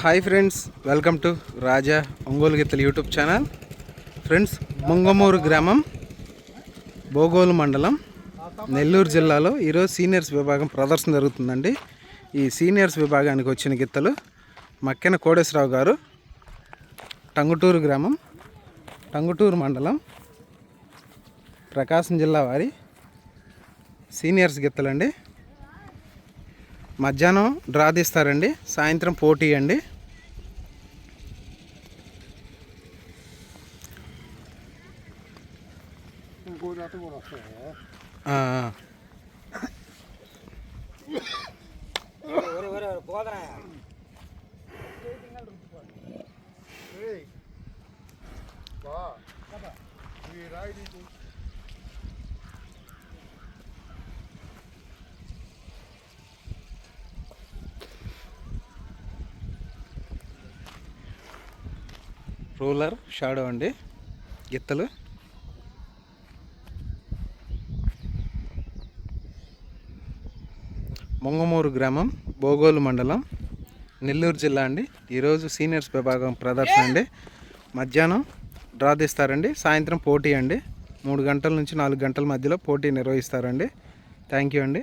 Hi friends welcome to Raja Ongole గిత్తలు YouTube channel. Friends Mungamuru గ్రామం బోగోలు మండలం నెల్లూరు జిల్లాలో ఈరోజు సీనియర్స్ విభాగం ప్రదర్శన జరుగుతుందండి. ఈ సీనియర్స్ విభాగానికి వచ్చిన గిత్తలు మక్కెన కోడేశ్వరరావు గారు టంగుటూరు గ్రామం టంగుటూరు మండలం ప్రకాశం జిల్లా వారి సీనియర్స్ గిత్తలండి మధ్యాహ్నం డ్రా తీస్తారండి సాయంత్రం పోటీ అండి. ఇంకో కూడా రాయి రూలర్ షాడో అండి. గిత్తలు మొంగమూరు గ్రామం బోగోలు మండలం నెల్లూరు జిల్లా అండి. ఈరోజు సీనియర్స్ విభాగం ప్రదర్శన అండి. మధ్యాహ్నం డ్రా తీస్తారండి. సాయంత్రం పోటీ అండి. మూడు గంటల నుంచి నాలుగు గంటల మధ్యలో పోటీ నిర్వహిస్తారండి. థ్యాంక్ యూ అండి.